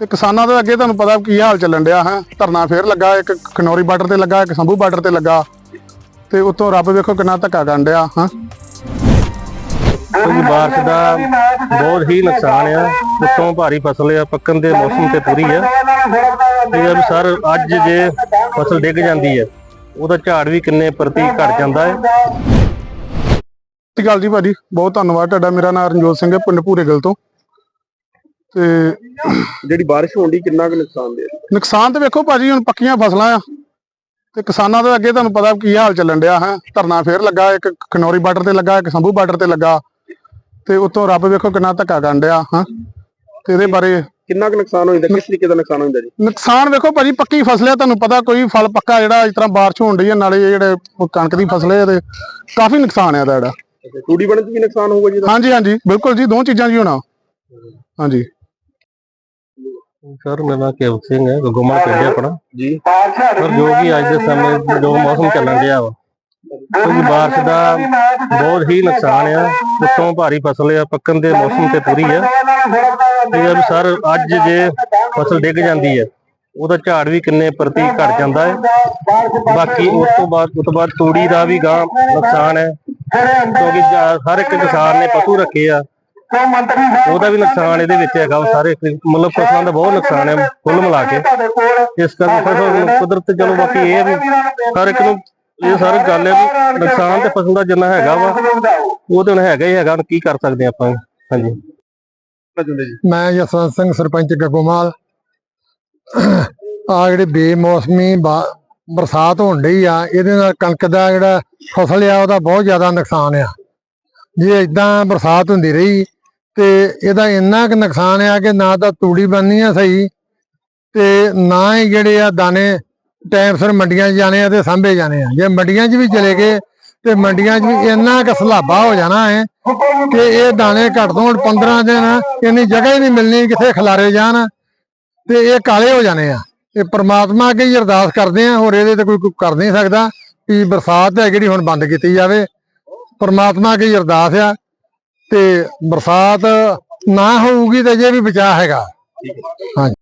ਤੇ ਕਿਸਾਨਾਂ ਦੇ ਅੱਗੇ ਤੁਹਾਨੂੰ ਪਤਾ ਕੀ ਹਾਲ ਚੱਲਣ ਡਿਆ ਹੈ। ਧਰਨਾ ਫੇਰ ਲੱਗਾ ਇੱਕ ਖਨੌਰੀ ਬਾਰਡਰ ਤੇ ਲੱਗਾ ਇੱਕ ਸੰਭੂ ਬਾਰਡਰ ਤੇ ਲੱਗਾ। ਤੇ ਉੱਤੋਂ ਰੱਬ ਵੇਖੋ ਕਿੰਨਾ ਧੱਕਾ ਕਰਨ ਡਿਆ ਹਾਂ। ਕੋਈ ਬਾਰਿਸ਼ ਦਾ ਬਹੁਤ ਹੀ ਨੁਕਸਾਨ ਆ। ਉੱਤੋਂ ਭਾਰੀ ਫਸਲ ਆ ਪੱਕਣ ਦੇ ਮੌਸਮ ਤੇ ਪੂਰੀ ਆ। ਤੇ ਇਹ ਵੀ ਸਰ ਅੱਜ ਜੇ ਫਸਲ ਡਿੱਗ ਜਾਂਦੀ ਹੈ ਉਹਦਾ ਝਾੜ ਵੀ ਕਿੰਨੇ ਪ੍ਰਤੀ ਘਟ ਜਾਂਦਾ ਹੈ ਸਤਿ ਅਕਾਲ ਜੀ ਭਾਜੀ ਬਹੁਤ ਧੰਨਵਾਦ ਤੁਹਾਡਾ। ਮੇਰਾ ਨਾਮ ਰਣਜੋਤ ਸਿੰਘ ਹੈ ਪਿੰਡ ਭੂਰੇਗਲ ਤੋਂ। ਤੇ ਜਿਹੜੀ ਬਾਰਿਸ਼ ਹੋਣ ਦੀ ਕਿੰਨਾ ਕੁ ਨੁਕਸਾਨ ਦੇ ਨੁਕਸਾਨ ਤੇ ਵੇਖੋ ਭਾਜੀ ਹੁਣ ਪੱਕੀਆਂ ਫਸਲਾਂ ਆ। ਤੇ ਕਿਸਾਨਾਂ ਦੇ ਅੱਗੇ ਤੁਹਾਨੂੰ ਪਤਾ ਕੀ ਹਾਲ ਚੱਲਣ ਡਿਆ ਹੈ। ਧਰਨਾ ਫੇਰ ਲੱਗਾ ਇੱਕ ਖਨੌਰੀ ਬਾਰਡਰ ਤੇ ਲੱਗਾ ਇੱਕ ਸੰਭੂ ਬਾਰਡਰ ਤੇ ਲੱਗਾ। ਤੇ ਉੱਤੋਂ ਰੱਬ ਵੇਖੋ ਕਿੰਨਾ ਧੱਕਾ ਕਰਨ ਡਿਆ ਹਾਂ। ਤੇ ਇਹਦੇ ਬਾਰੇ ਕਿੰਨਾ ਕੁ ਨੁਕਸਾਨ ਹੋ ਜਾਂਦਾ ਕਿਸ ਤਰੀਕੇ ਦਾ ਨੁਕਸਾਨ ਹੁੰਦਾ ਜੀ? ਨੁਕਸਾਨ ਵੇਖੋ ਭਾਜੀ ਪੱਕੀ ਫਸਲ ਹੈ ਤੁਹਾਨੂੰ ਪਤਾ ਕੋਈ ਫਲ ਪੱਕਾ ਜਿਹੜਾ ਇਸ ਤਰ੍ਹਾਂ ਬਾਰਿਸ਼ ਹੋਣ ਡਈ ਹੈ ਨਾਲੇ ਜਿਹੜੇ ਕਣਕ ਦੀ ਫਸਲ ਹੈ ਤੇ ਕਾਫੀ ਨੁਕਸਾਨ ਹੈ ਇਹਦਾ ਜਿਹੜਾ। ਤੂੜੀ ਬਣਨ 'ਚ ਵੀ ਨੁਕਸਾਨ ਹੋਊਗਾ ਜੀ? ਹਾਂਜੀ ਹਾਂਜੀ ਬਿਲਕੁਲ ਜੀ ਦੋ ਚੀਜ਼ਾਂ ਜੀ ਹੋਣਾ। ਹਾਂਜੀ। ਸਰ ਮੇਰਾ ਨਾਮ ਕੇਵਲ ਸਿੰਘ ਹੈ ਗੁਗਮਣ ਪਿੰਡ ਹੈ ਆਪਣਾ। ਜੀ। ਪਰ ਜੋ ਕਿ ਅੱਜ ਦੇ ਸਮੇਂ ਜੋ ਮੌਸਮ ਚੱਲਣ ਡਿਆ ਵਾ ਕੋਈ ਬਾਰਿਸ਼ ਦਾ ਬਹੁਤ ਹੀ ਨੁਕਸਾਨ ਆ। ਉੱਤੋਂ ਭਾਰੀ ਫਸਲ ਆ ਪੱਕਣ ਦੇ ਮੌਸਮ ਤੇ ਪੂਰੀ ਆ। ਤੇ ਇਹ ਸਰ ਅੱਜ ਜੇ ਫਸਲ ਡਿੱਗ ਜਾਂਦੀ ਹੈ ਉਹਦਾ ਝਾੜ ਵੀ ਕਿੰਨੇ ਪ੍ਰਤੀ ਘਟ ਜਾਂਦਾ ਹੈ। ਬਾਕੀ ਉਸ ਤੋਂ ਬਾਅਦ ਉਸ ਤੋਂ ਬਾਅਦ ਤੂੜੀ ਦਾ ਵੀ ਗਾਂ ਨੁਕਸਾਨ ਹੈ। ਕਿਉਂਕਿ ਹਰ ਇੱਕ ਕਿਸਾਨ ਨੇ ਪਸ਼ੂ ਰੱਖੇ ਆ। ਉਹਦਾ ਵੀ ਨੁਕਸਾਨ ਇਹਦੇ ਵਿੱਚ ਹੈਗਾ ਵਾ ਸਾਰੇ ਮਤਲਬ ਫਸਲਾਂ ਦਾ ਬਹੁਤ ਨੁਕਸਾਨ ਹੈ ਕੁੱਲ ਮਿਲਾ ਕੇ। ਇਸ ਕਰਕੇ ਫਸਲ ਕੁਦਰਤ ਚਲੋ ਬਾਕੀ ਇਹ ਵੀ ਹਰ ਇੱਕ ਨੂੰ ਇਹ ਸਾਰੀ ਗੱਲ ਹੈ ਨੁਕਸਾਨ ਤੇ ਫਸਲ ਦਾ ਜਿੰਨਾ ਹੈਗਾ ਵਾ ਉਹ ਤਾਂ ਹੁਣ ਹੈਗਾ ਹੀ ਹੈਗਾ ਕੀ ਕਰ ਸਕਦੇ ਆਪਾਂ ਹਾਂਜੀ। ਮੈਂ ਜਸਵੰਤ ਸਿੰਘ ਸਰਪੰਚ ਗੱਗੋਮਾਲ। ਆ ਜਿਹੜੇ ਬੇਮੌਸਮੀ ਬਰਸਾਤ ਹੋਣ ਡਈ ਆ ਇਹਦੇ ਨਾਲ ਕਣਕ ਦਾ ਜਿਹੜਾ ਫਸਲ ਆ ਉਹਦਾ ਬਹੁਤ ਜ਼ਿਆਦਾ ਨੁਕਸਾਨ ਆ। ਜੇ ਇਦਾਂ ਬਰਸਾਤ ਹੁੰਦੀ ਰਹੀ ਤੇ ਇਹਦਾ ਇੰਨਾ ਕੁ ਨੁਕਸਾਨ ਆ ਕਿ ਨਾ ਤਾਂ ਤੂੜੀ ਬਣਨੀ ਆ ਸਹੀ ਤੇ ਨਾ ਹੀ ਜਿਹੜੇ ਆ ਦਾਣੇ ਟਾਈਮ ਸਿਰ ਮੰਡੀਆਂ 'ਚ ਜਾਣੇ ਆ ਤੇ ਸਾਂਭੇ ਜਾਣੇ ਆ। ਜੇ ਮੰਡੀਆਂ 'ਚ ਵੀ ਚਲੇ ਗਏ ਤੇ ਮੰਡੀਆਂ 'ਚ ਵੀ ਇੰਨਾ ਕੁ ਸਲਾਬਾ ਹੋ ਜਾਣਾ ਹੈ ਕਿ ਇਹ ਦਾਣੇ ਘੱਟ ਤੋਂ ਘੱਟ 15 ਦਿਨ ਇੰਨੀ ਜਗ੍ਹਾ ਹੀ ਨਹੀਂ ਮਿਲਣੀ, ਕਿੱਥੇ ਖਿਲਾਰੇ ਜਾਣ ਤੇ ਇਹ ਕਾਲੇ ਹੋ ਜਾਣੇ ਆ। ਇਹ ਪ੍ਰਮਾਤਮਾ ਅੱਗੇ ਹੀ ਅਰਦਾਸ ਕਰਦੇ ਆ, ਹੋਰ ਇਹਦੇ ਤੇ ਕੋਈ ਕੋਈ ਕਰ ਨਹੀਂ ਸਕਦਾ ਕਿ ਬਰਸਾਤ ਹੈ ਜਿਹੜੀ ਹੁਣ ਬੰਦ ਕੀਤੀ ਜਾਵੇ। ਪ੍ਰਮਾਤਮਾ ਅੱਗੇ ਹੀ ਅਰਦਾਸ ਆ ਤੇ ਬਰਸਾਤ ਨਾ ਹੋਊਗੀ ਤੇ ਜੇ ਵੀ ਬਚਾ ਹੈਗਾ। ਹਾਂਜੀ।